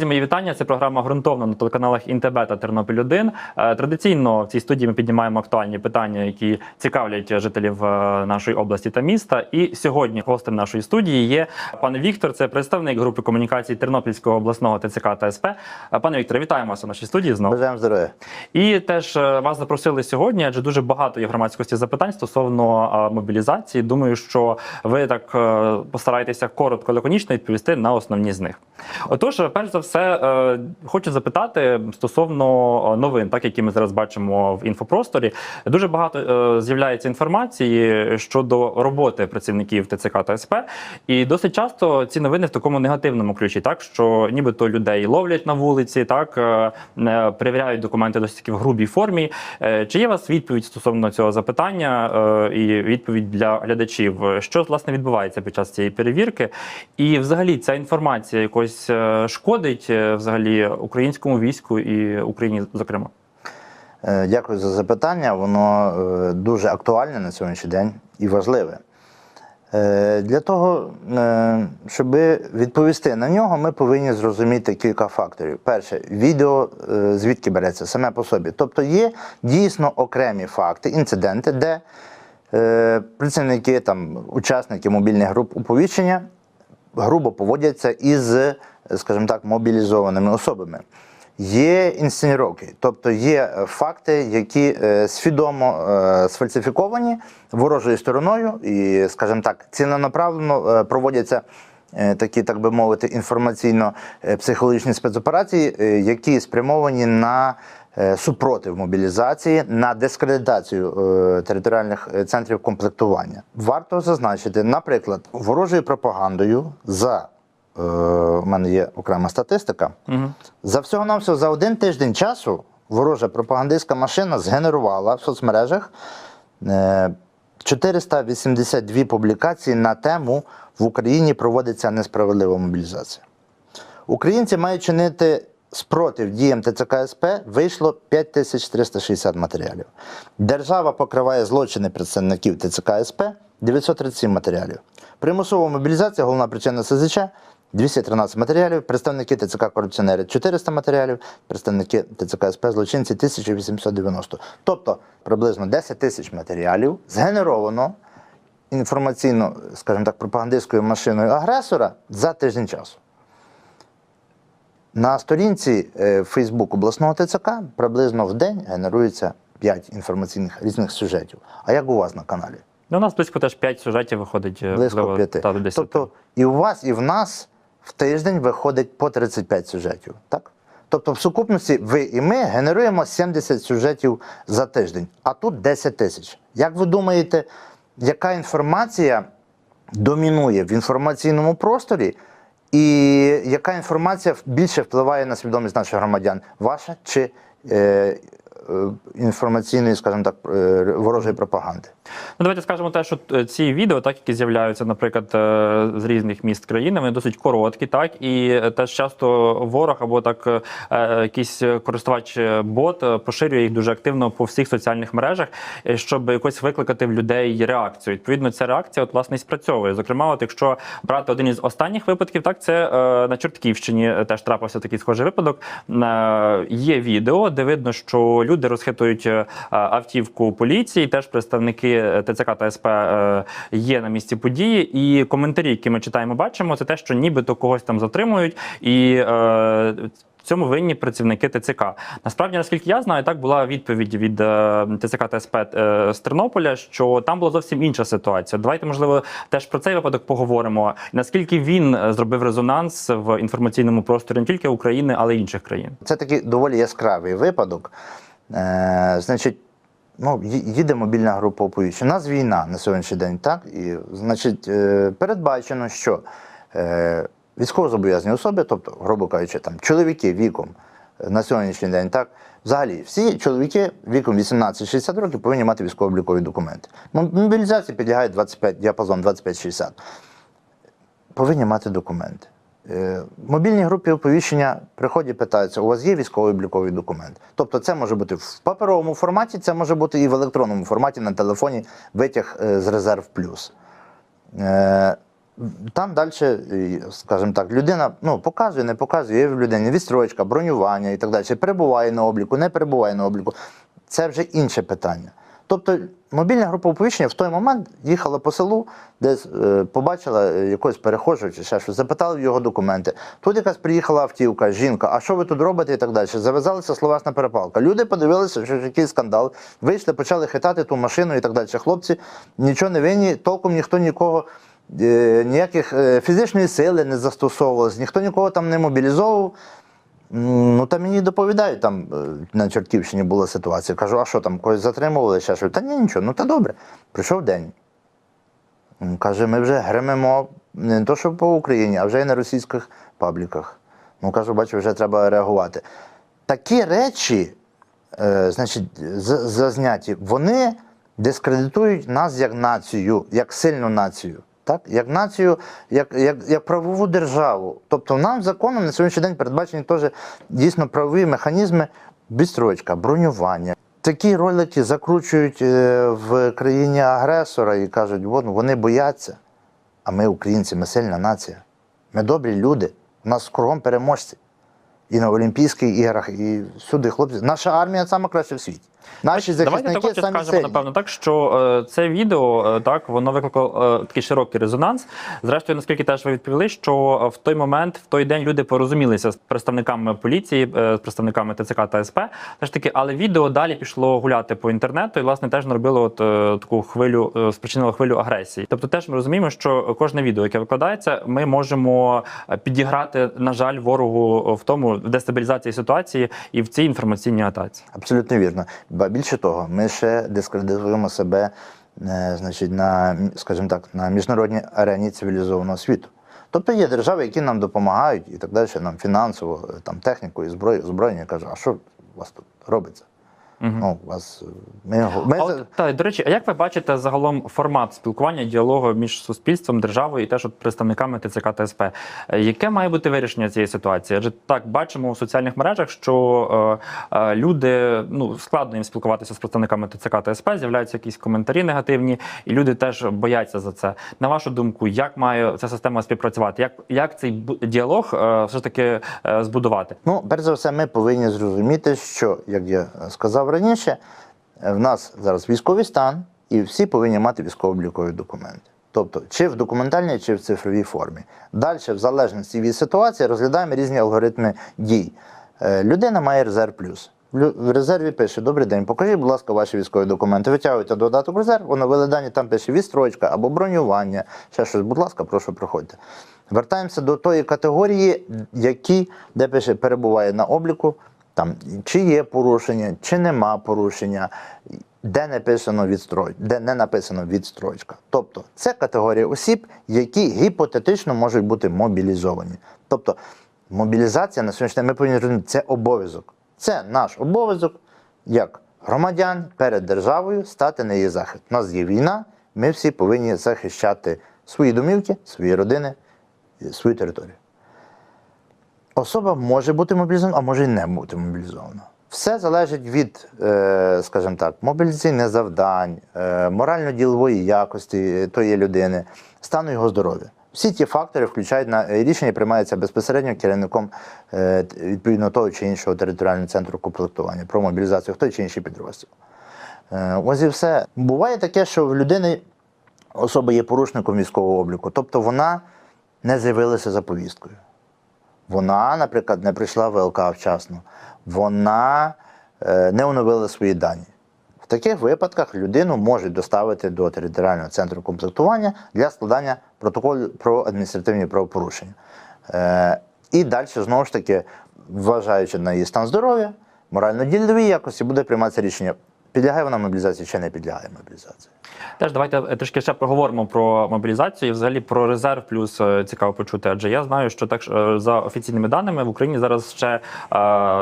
вітання. Це програма ґрунтовно на телеканалах Інтебе та Тернопіль 1 Е, Традиційно в цій студії ми піднімаємо актуальні питання, які цікавлять жителів е, нашої області та міста. І сьогодні гостем нашої студії є пан Віктор. Це представник групи комунікацій Тернопільського обласного ТЦК та СП. Е, Пане Вікторе, вітаємо вас у нашій студії знову. Бажаємо здоров'я. І теж вас запросили сьогодні, адже дуже багато є громадськості запитань стосовно мобілізації. Думаю, що ви так постараєтеся коротко, лаконічно відповісти на основні з них. Отож, перш за все, е, хочу запитати стосовно е, новин, так які ми зараз бачимо в інфопросторі. Дуже багато е, з'являється інформації щодо роботи працівників ТЦК та СП, і досить часто ці новини в такому негативному ключі, так що нібито людей ловлять на вулиці, так перевіряють документи досить таки в грубій формі. Чи є у вас відповідь стосовно цього запитання і відповідь для глядачів? Що власне відбувається під час цієї перевірки? І взагалі ця інформація якось е, шкодить е, взагалі українському війську і Україні, зокрема? Е, Дякую за запитання. Воно е, дуже актуальне на сьогоднішній день і важливе. Для того, щоб відповісти на нього, ми повинні зрозуміти кілька факторів. Перше, відео звідки береться саме по собі. Тобто є дійсно окремі факти, інциденти, де працівники, там, учасники мобільних груп уповіщення грубо поводяться із, скажімо так, мобілізованими особами. Є інсценіровки, тобто є е, факти, які е, свідомо е, сфальсифіковані ворожою стороною, і, скажімо так, ціленаправленно е, проводяться такі, так би мовити, інформаційно-психологічні спецоперації, які спрямовані на супротив мобілізації, на дискредитацію територіальних центрів комплектування. Варто зазначити, наприклад, ворожою пропагандою за е, у мене є окрема статистика. Угу. За всього навсього за один тиждень часу ворожа пропагандистська машина згенерувала в соцмережах е, 482 публікації на тему в Україні проводиться несправедлива мобілізація. Українці мають чинити спротив діям ТЦК СП вийшло 5360 матеріалів. Держава покриває злочини представників ТЦК СП 937 матеріалів. Примусова мобілізація, головна причина СЗЧ 213 матеріалів, представники ТЦК корупціонери 400 матеріалів, представники ТЦК СП злочинці 1890. Тобто приблизно 10 тисяч матеріалів згенеровано інформаційно, скажімо так, пропагандистською машиною агресора за тиждень часу. На сторінці е, Фейсбук обласного ТЦК приблизно в день генерується 5 інформаційних різних сюжетів. А як у вас на каналі? Ну, у нас близько теж 5 сюжетів виходить е, Близько можливо, п'яти. та, Тобто і у вас, і в нас в тиждень виходить по 35 сюжетів. Так? Тобто, в сукупності ви і ми генеруємо 70 сюжетів за тиждень, а тут 10 тисяч. Як ви думаєте, яка інформація домінує в інформаційному просторі, і яка інформація більше впливає на свідомість наших громадян? Ваша чи е, е, інформаційної, скажімо так, е, ворожої пропаганди? Ну, давайте скажемо те, що е, ці відео, так які з'являються, наприклад, е, з різних міст країни, вони досить короткі, так і е, теж часто ворог або так якийсь користувач бот поширює їх дуже активно по всіх соціальних мережах, щоб якось викликати в людей реакцію. Відповідно, ця реакція от власне і спрацьовує. Зокрема, от якщо брати один із останніх випадків, так це на Чортківщині теж трапився такий схожий випадок. Є відео, де видно, що люди розхитують автівку поліції, теж представники ТЦК та СП е, є на місці події. І коментарі, які ми читаємо, бачимо, це те, що нібито когось там затримують, і е, в цьому винні працівники ТЦК. Насправді, наскільки я знаю, так була відповідь від е, ТЦК та СП з Тернополя, що там була зовсім інша ситуація. Давайте, можливо, теж про цей випадок поговоримо. Наскільки він зробив резонанс в інформаційному просторі не тільки України, але й інших країн. Це такий доволі яскравий випадок. Е, значить, ну, їде мобільна група оповіщення. У нас війна на сьогоднішній день, так? І, значить, е, передбачено, що е, військовозобов'язані особи, тобто, грубо кажучи, там, чоловіки віком е, на сьогоднішній день, так, взагалі, всі чоловіки віком 18-60 років повинні мати військово-облікові документи. М- Мобілізації підлягає 25, діапазон 25-60 повинні мати документи. Е, мобільній групі оповіщення приходять, питаються, у вас є військовий обліковий документ. Тобто це може бути в паперовому форматі, це може бути і в електронному форматі на телефоні витяг е, з резерв плюс. Е, Там далі, скажімо так, людина ну, показує, не показує, є в людині відстрочка, бронювання і так далі. Перебуває на обліку, не перебуває на обліку. Це вже інше питання. Тобто мобільна група оповіщення в той момент їхала по селу, десь е, побачила е, якогось перехожого чи ще щось, запитали його документи. Тут якась приїхала автівка, жінка, а що ви тут робите і так далі. Зав'язалася словесна перепалка. Люди подивилися, що якийсь скандал, вийшли, почали хитати ту машину і так далі. Хлопці нічого не винні, толком ніхто нікого. е, Ніяких фізичної сили не застосовувалось, ніхто нікого там не мобілізовував. Ну, та мені доповідають, там е, на Чортківщині була ситуація. Кажу, а що там, когось затримували, ще що? Та ні, нічого, ну та добре. Прийшов день. Каже, ми вже гремемо не то, що по Україні, а вже й на російських пабліках. Ну, кажу, бачу, вже треба реагувати. Такі речі, е, значить, зазняті, вони дискредитують нас як націю, як сильну націю. Так? Як націю, як, як, як правову державу. Тобто нам законом на сьогоднішній день передбачені теж дійсно правові механізми відстрочка, бронювання. Такі ролики закручують е, в країні агресора і кажуть, «От, ну, вони бояться. А ми, українці, ми сильна нація. Ми добрі люди. У нас кругом переможці. І на Олімпійських іграх, і всюди хлопці. Наша армія сама краща в світі. Наші Давайте захисники також самі скажемо, сильні. напевно, так що е, це відео е, так воно викликало е, такий широкий резонанс. Зрештою, наскільки теж ви відповіли, що в той момент, в той день люди порозумілися з представниками поліції, е, з представниками ТЦК та СП. Все ж таки, але відео далі пішло гуляти по інтернету, і власне теж наробило от е, таку хвилю, е, спричинило хвилю агресії. Тобто, теж ми розуміємо, що кожне відео, яке викладається, ми можемо підіграти, на жаль, ворогу в тому в дестабілізації ситуації і в цій інформаційній атаці. Абсолютно вірно. Ба більше того, ми ще дискредитуємо себе, е, значить, на, скажімо так, на міжнародній арені цивілізованого світу. Тобто є держави, які нам допомагають і так далі, нам фінансово, е, там, технікою, зброю, озброєння. Кажу, а що у вас тут робиться? Ну, у вас, е, ми, ми, А от, та, до речі, а як ви бачите загалом формат спілкування, діалогу між суспільством, державою і теж от представниками ТЦК та СП? Е, Яке має бути вирішення цієї ситуації? Адже так бачимо у соціальних мережах, що е, е, люди ну складно їм спілкуватися з представниками ТЦК та СП, з'являються якісь коментарі негативні, і люди теж бояться за це. На вашу думку, як має ця система співпрацювати? Як, як цей діалог е, все ж таки е, збудувати? Ну, перш за все, ми повинні зрозуміти, що, як я сказав раніше, е, в нас зараз військовий стан, і всі повинні мати військово-облікові документи. Тобто, чи в документальній, чи в цифровій формі. Далі, в залежності від ситуації, розглядаємо різні алгоритми дій. Е, Людина має резерв плюс. В резерві пише: Добрий день, покажіть, будь ласка, ваші військові документи. Витягуєте додаток резерв, оновили дані, там пише відстрочка або бронювання, ще щось, будь ласка, прошу проходьте. Вертаємося до тої категорії, які, де пише, перебуває на обліку, там чи є порушення, чи нема порушення, де написано відстрой, де не написано відстрочка. Тобто це категорія осіб, які гіпотетично можуть бути мобілізовані. Тобто мобілізація на сьогоднішній день ми повинні розуміти, це обов'язок. Це наш обов'язок як громадян перед державою стати на її захист. У нас є війна, ми всі повинні захищати свої домівки, свої родини, свою територію. Особа може бути мобілізована, а може і не бути мобілізована. Все залежить від, е, скажімо так, мобілізаційних завдань, е, морально-ділової якості тої людини, стану його здоров'я. Всі ті фактори включають на е, рішення, приймаються безпосередньо керівником відповідно того чи іншого територіального центру комплектування про мобілізацію в той чи інший підрозділ. Ось і все. Буває таке, що в людини особа є порушником військового обліку, тобто вона не з'явилася за повісткою. Вона, наприклад, не прийшла в ВЛК вчасно, вона е, не оновила свої дані. В таких випадках людину можуть доставити до територіального центру комплектування для складання протоколу про адміністративні правопорушення. Е, і далі, знову ж таки, вважаючи на її стан здоров'я, морально-дільові якості, буде прийматися рішення, підлягає вона мобілізації чи не підлягає мобілізації. Теж давайте е, трішки ще поговоримо про мобілізацію і взагалі про резерв. Плюс е, цікаво почути. Адже я знаю, що так е, за офіційними даними в Україні зараз ще,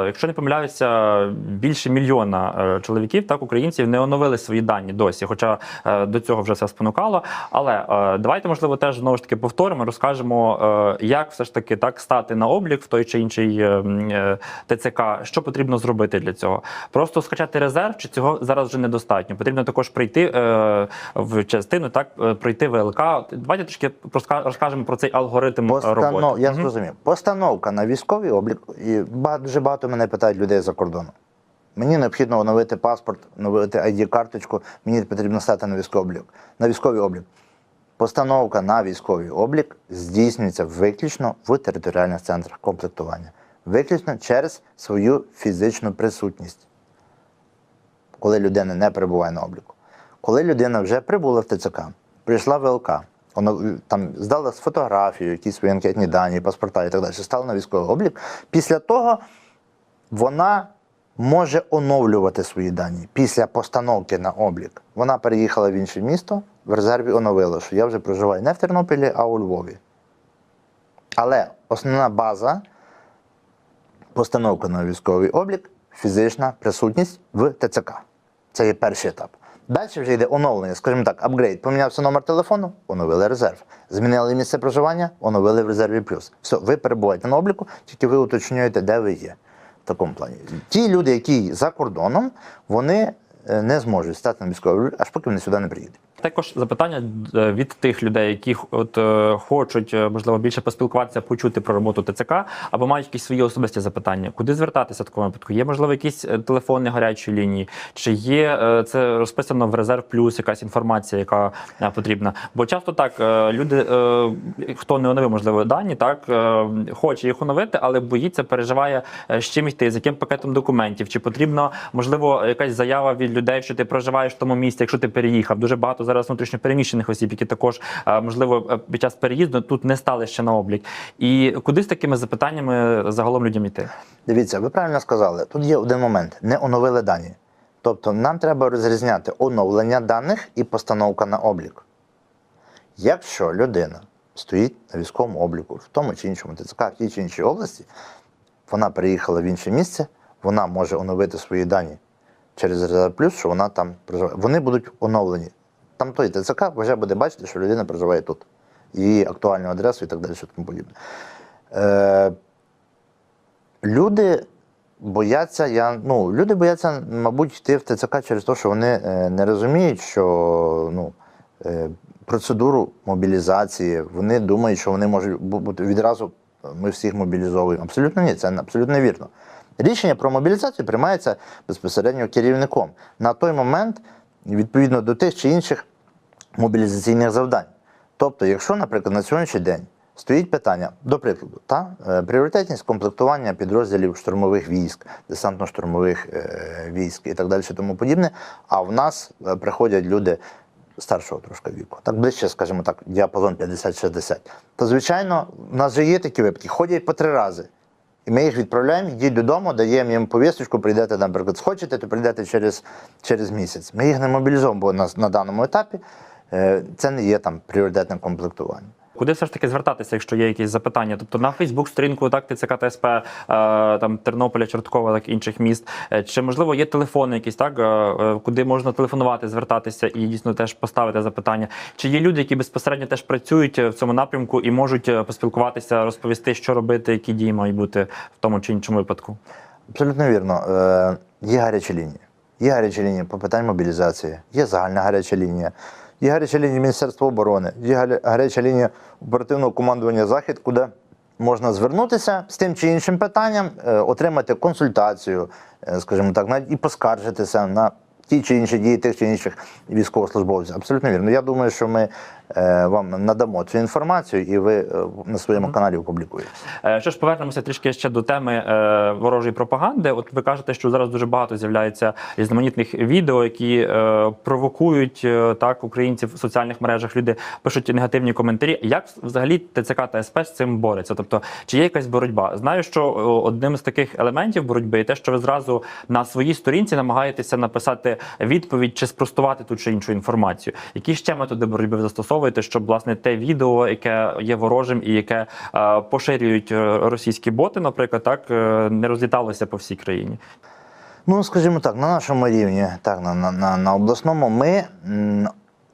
якщо не помиляюся, більше мільйона чоловіків, так українців не оновили свої дані досі. Хоча до цього вже все спонукало. Але давайте, можливо, теж знову ж таки повторимо, розкажемо, як все ж таки так стати на облік в той чи інший е, м, е, ТЦК. Що потрібно зробити для цього? Просто скачати резерв, чи цього зараз вже недостатньо. Потрібно також прийти е, в частину, так е, пройти ВЛК. Давайте проска- розкажемо про цей алгоритм е, роботи. Постанов... Я Мгм. зрозумів. Постановка на військовий облік, і багато, дуже багато мене питають людей за кордоном. Мені необхідно оновити паспорт, оновити ID-карточку, мені потрібно стати на військовий облік. На військовий облік. Постановка на військовий облік здійснюється виключно в територіальних центрах комплектування. Виключно через свою фізичну присутність коли людина не перебуває на обліку. Коли людина вже прибула в ТЦК, прийшла в ВЛК, вона там здала фотографію, якісь свої анкетні дані, паспорта і так далі, стала на військовий облік. Після того вона може оновлювати свої дані після постановки на облік. Вона переїхала в інше місто, в резерві оновила, що я вже проживаю не в Тернополі, а у Львові. Але основна база постановка на військовий облік, фізична присутність в ТЦК. Це є перший етап. Далі вже йде оновлення, скажімо так, апгрейд. Помінявся номер телефону, оновили резерв. Змінили місце проживання, оновили в резерві плюс. Все, ви перебуваєте на обліку, тільки ви уточнюєте, де ви є. В такому плані. Ті люди, які за кордоном, вони е, не зможуть стати на військовий аж поки вони сюди не приїдуть. Також запитання е, від тих людей, які от е, хочуть е, можливо більше поспілкуватися, почути про роботу ТЦК, або мають якісь свої особисті запитання. Куди звертатися в такому випадку? Є можливо якісь телефонні гарячі лінії, чи є це розписано в резерв плюс якась інформація, яка потрібна? Бо часто так люди, хто не оновив можливо дані, так хоче їх оновити, але боїться, переживає з чим йти, з яким пакетом документів, чи потрібно можливо якась заява від людей, що ти проживаєш в тому місці, якщо ти переїхав. Дуже багато зараз внутрішньопереміщених осіб, які також е, можливо е, під час переїзду тут не стали ще на облік. І куди з такими запитаннями загалом людям йти? Дивіться, ви правильно сказали. Тут є один момент: не оновили дані. Тобто нам треба розрізняти оновлення даних і постановка на облік. Якщо людина стоїть на військовому обліку в тому чи іншому ТЦК, в тій чи іншій області, вона переїхала в інше місце, вона може оновити свої дані через резерв плюс, що вона там проживає. Вони будуть оновлені. Там той ТЦК вже буде бачити, що людина проживає тут. Її актуальну адресу і так далі, що тому подібне. Е, Люди бояться, я, ну, люди бояться, мабуть, йти в ТЦК через те, що вони е, не розуміють, що ну, е, процедуру мобілізації, вони думають, що вони можуть бути відразу ми всіх мобілізовуємо. Абсолютно ні, це абсолютно невірно. Рішення про мобілізацію приймається безпосередньо керівником на той момент, відповідно до тих чи інших мобілізаційних завдань. Тобто, якщо, наприклад, на сьогоднішній день стоїть питання, до прикладу, та, е, пріоритетність комплектування підрозділів штурмових військ, десантно-штурмових е, військ і так далі, тому подібне, а в нас е, приходять люди старшого трошки віку, так ближче, скажімо так, діапазон 50-60, то, звичайно, в нас вже є такі випадки, ходять по три рази. І ми їх відправляємо, йдіть додому, даємо їм повісточку, прийдете, наприклад, схочете, то прийдете через, через місяць. Ми їх не мобілізуємо, бо на, на даному етапі е, це не є там пріоритетне комплектування. Куди все ж таки звертатися, якщо є якісь запитання? Тобто на Фейсбук-сторінку, так, ТЦК ТСП, е, там Тернополя, Чорткова, так інших міст. Е, Чи можливо є телефони якісь, так, е, куди можна телефонувати, звертатися і дійсно теж поставити запитання? Чи є люди, які безпосередньо теж працюють в цьому напрямку і можуть поспілкуватися, розповісти, що робити, які дії мають бути в тому чи іншому випадку? Абсолютно вірно. Є гарячі лінії. Є гарячі лінії по питань мобілізації, є загальна гаряча лінія, є гаряча лінія Міністерства оборони, є гаряча лінія оперативного командування Захід, куди можна звернутися з тим чи іншим питанням, е, отримати консультацію, е, скажімо так, навіть і поскаржитися на ті чи інші дії тих чи інших військовослужбовців. Абсолютно вірно. Я думаю, що ми е, вам надамо цю інформацію, і ви е, на своєму каналі опублікуєте. Е, Що ж, повернемося трішки ще до теми ворожої пропаганди. От ви кажете, що зараз дуже багато з'являється різноманітних відео, які провокують так українців в соціальних мережах. Люди пишуть негативні коментарі. Як взагалі ТЦК та СП з цим бореться? Тобто, чи є якась боротьба? Знаю, що одним з таких елементів боротьби є те, що ви зразу на своїй сторінці намагаєтеся написати відповідь чи спростувати ту чи іншу інформацію. Які ще методи боротьби ви застосовуєте, щоб власне те відео, яке є ворожим і яке е, поширюють е, російські боти, наприклад, так е, не розліталося по всій країні? Ну, скажімо так, на нашому рівні, так, на, на, на, обласному, ми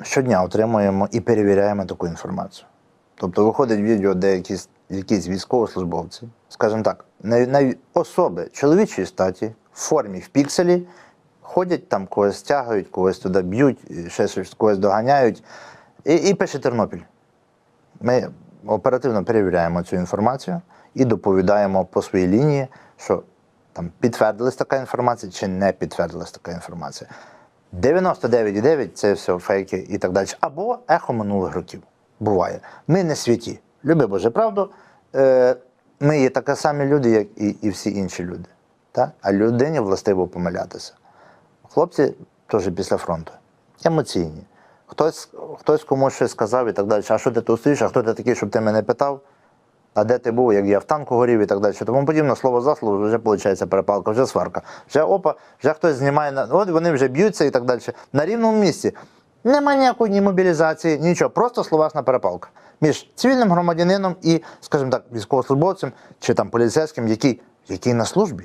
щодня отримуємо і перевіряємо таку інформацію. Тобто виходить відео, де якісь, якісь військовослужбовці, скажімо так, на, на особи чоловічої статі в формі в пікселі ходять там, когось стягають, когось туди б'ють, ще щось когось доганяють. І, і пише Тернопіль. Ми оперативно перевіряємо цю інформацію і доповідаємо по своїй лінії, що там підтвердилась така інформація чи не підтвердилась така інформація. 99,9 це все фейки і так далі. Або ехо минулих років. Буває. Ми не святі. Люби Боже правду. Е, ми є такі самі люди, як і, і всі інші люди. Та? А людині властиво помилятися. Хлопці теж після фронту. Емоційні. Хтось, хтось комусь щось сказав і так далі. А що ти тут стоїш, а хто ти такий, щоб ти мене питав? А де ти був, як я в танку горів і так далі. Тому подібне слово за слово, вже виходить перепалка, вже сварка. Вже опа, вже хтось знімає. От вони вже б'ються і так далі. На рівному місці. Нема ніякої ні мобілізації, нічого, просто словесна перепалка між цивільним громадянином і, скажімо так, військовослужбовцем чи там поліцейським, який, який на службі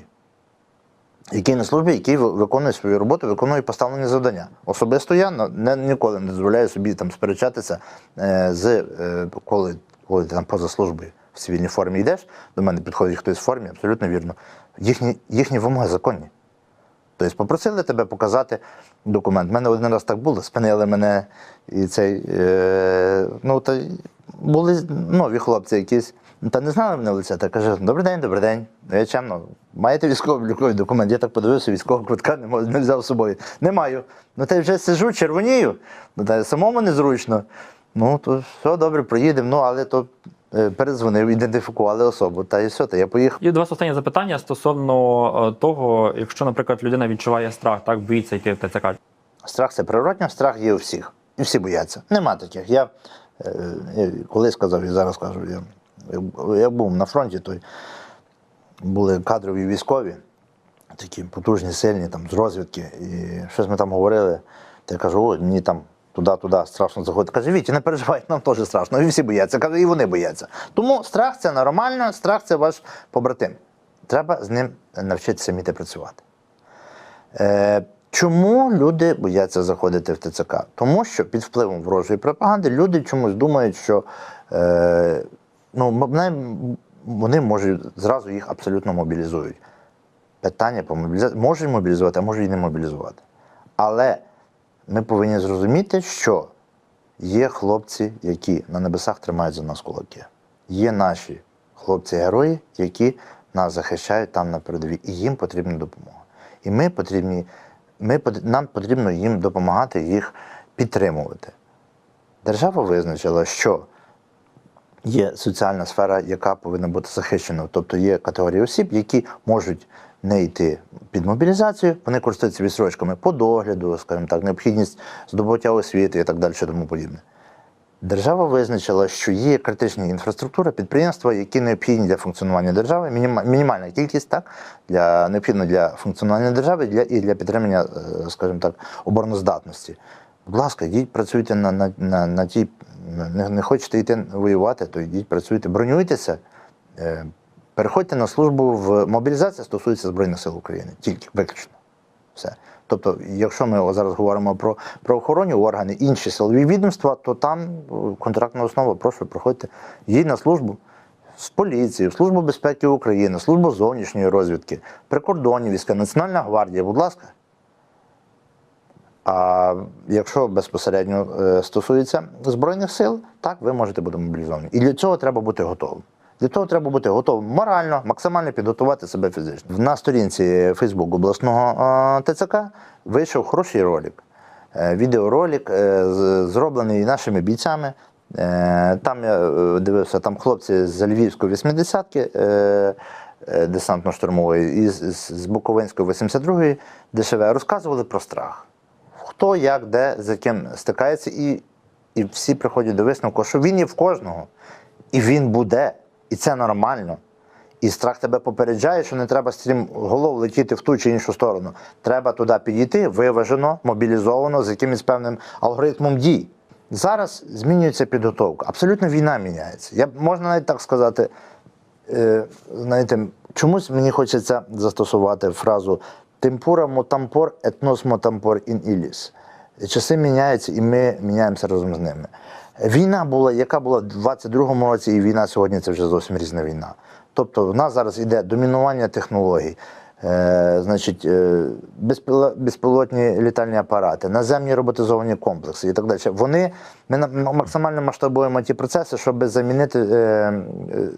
який на службі, який виконує свою роботу, виконує поставлені завдання. Особисто я не, ніколи не дозволяю собі там сперечатися е, з е, коли, коли ти там поза службою в цивільній формі йдеш, до мене підходить хтось в формі, абсолютно вірно. Їхні, їхні вимоги законні. Тобто попросили тебе показати документ. У мене один раз так було, спинили мене і цей. Е, ну, та були нові хлопці якісь. Та не знали мене лиця, та каже, добрий день, добрий день. Ну, Я чемно, маєте військово-обліковий документ? Я так подивився, військового квитка не, мож- не взяв з собою. Не маю. Ну та й вже сижу, червонію. Ну та самому незручно. Ну, то все добре, проїдемо. Ну, але то е, передзвонив, ідентифікували особу. Та і все, та я поїхав. І до вас останнє запитання стосовно е, того, якщо, наприклад, людина відчуває страх, так боїться йти в ТЦК. Страх це природньо, страх є у всіх. І всі бояться. Нема таких. Я, е, я коли сказав і зараз кажу, я, я був на фронті, то були кадрові військові, такі потужні, сильні, там, з розвідки. І щось ми там говорили. Та я кажу, о, мені там туди-туди страшно заходити. Каже, Вітя, не переживайте, нам теж страшно. І всі бояться. Каже, і вони бояться. Тому страх це нормально, страх це ваш побратим. Треба з ним навчитися вміти працювати. Е, чому люди бояться заходити в ТЦК? Тому що під впливом ворожої пропаганди люди чомусь думають, що е, ну, вони можуть зразу їх абсолютно мобілізують. Питання по мобілізації можуть мобілізувати, а можуть і не мобілізувати. Але ми повинні зрозуміти, що є хлопці, які на небесах тримають за нас кулаки. Є наші хлопці-герої, які нас захищають там на передовій, і їм потрібна допомога. І ми потрібні, ми, нам потрібно їм допомагати, їх підтримувати. Держава визначила, що є соціальна сфера, яка повинна бути захищена. Тобто є категорії осіб, які можуть не йти під мобілізацію, вони користуються відсрочками по догляду, скажімо так, необхідність здобуття освіти і так далі, тому подібне. Держава визначила, що є критична інфраструктура, підприємства, які необхідні для функціонування держави, мінімальна кількість так, для, необхідна для функціонування держави для, і для підтримання, е, скажімо так, обороноздатності. Будь ласка, йдіть працюйте на, на, на, на тій, не, не хочете йти воювати, то йдіть працюйте, бронюйтеся, е, переходьте на службу в мобілізація стосується Збройних сил України, тільки виключно. Все. Тобто, якщо ми зараз говоримо про правоохоронні органи, інші силові відомства, то там е, контрактна основа, прошу, проходьте, їдь на службу з поліції, в Службу безпеки України, Службу зовнішньої розвідки, прикордонні війська, Національна гвардія, будь ласка. А якщо безпосередньо е, стосується Збройних сил, так, ви можете бути мобілізовані. І для цього треба бути готовим. Для того треба бути готовим морально, максимально підготувати себе фізично. На сторінці Фейсбук обласного ТЦК вийшов хороший ролик. Е, Відеоролик е, зроблений нашими бійцями. Там я дивився, там хлопці з Львівської 80-ки е, е, десантно-штурмової і з, Буковинської 82-ї ДШВ розказували про страх. Хто, як, де, з яким стикається, і, і всі приходять до висновку, що він є в кожного, і він буде, і це нормально. І страх тебе попереджає, що не треба стрім голов летіти в ту чи іншу сторону. Треба туди підійти виважено, мобілізовано, з якимось певним алгоритмом дій. Зараз змінюється підготовка. Абсолютно війна міняється. Я можна навіть так сказати, е, знаєте, чомусь мені хочеться застосувати фразу темпура мотампор, етнос мотампор ін іліс. Часи міняються, і ми міняємося разом з ними. Війна була, яка була в 22-му році, і війна сьогодні це вже зовсім різна війна. Тобто в нас зараз йде домінування технологій. е, значить, е, безпілотні літальні апарати, наземні роботизовані комплекси і так далі. Вони ми максимально масштабуємо ті процеси, щоб замінити е, е,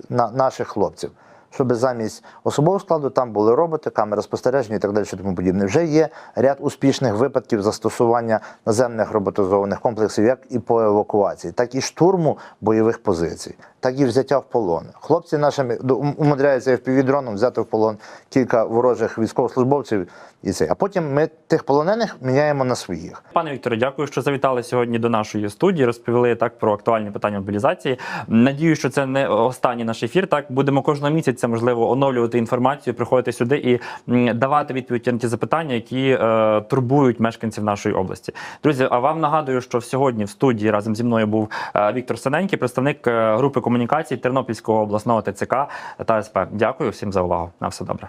на, наших хлопців. Щоб замість особового складу там були роботи, камери спостереження і так далі, тому подібне. Вже є ряд успішних випадків застосування наземних роботизованих комплексів, як і по евакуації, так і штурму бойових позицій, так і взяття в полон. Хлопці нашими умудряються FPV-дроном взяти в полон кілька ворожих військовослужбовців і це. А потім ми тих полонених міняємо на своїх. Пане Вікторе, дякую, що завітали сьогодні до нашої студії. Розповіли так про актуальні питання мобілізації. Надію, що це не останній наш ефір. Так будемо кожного місяця можливо оновлювати інформацію, приходити сюди і давати відповідь на ті запитання, які е, турбують мешканців нашої області. Друзі, а вам нагадую, що сьогодні в студії разом зі мною був е, Віктор Синенький, представник е, групи комунікацій Тернопільського обласного ТЦК та СП. Дякую всім за увагу. На все добре.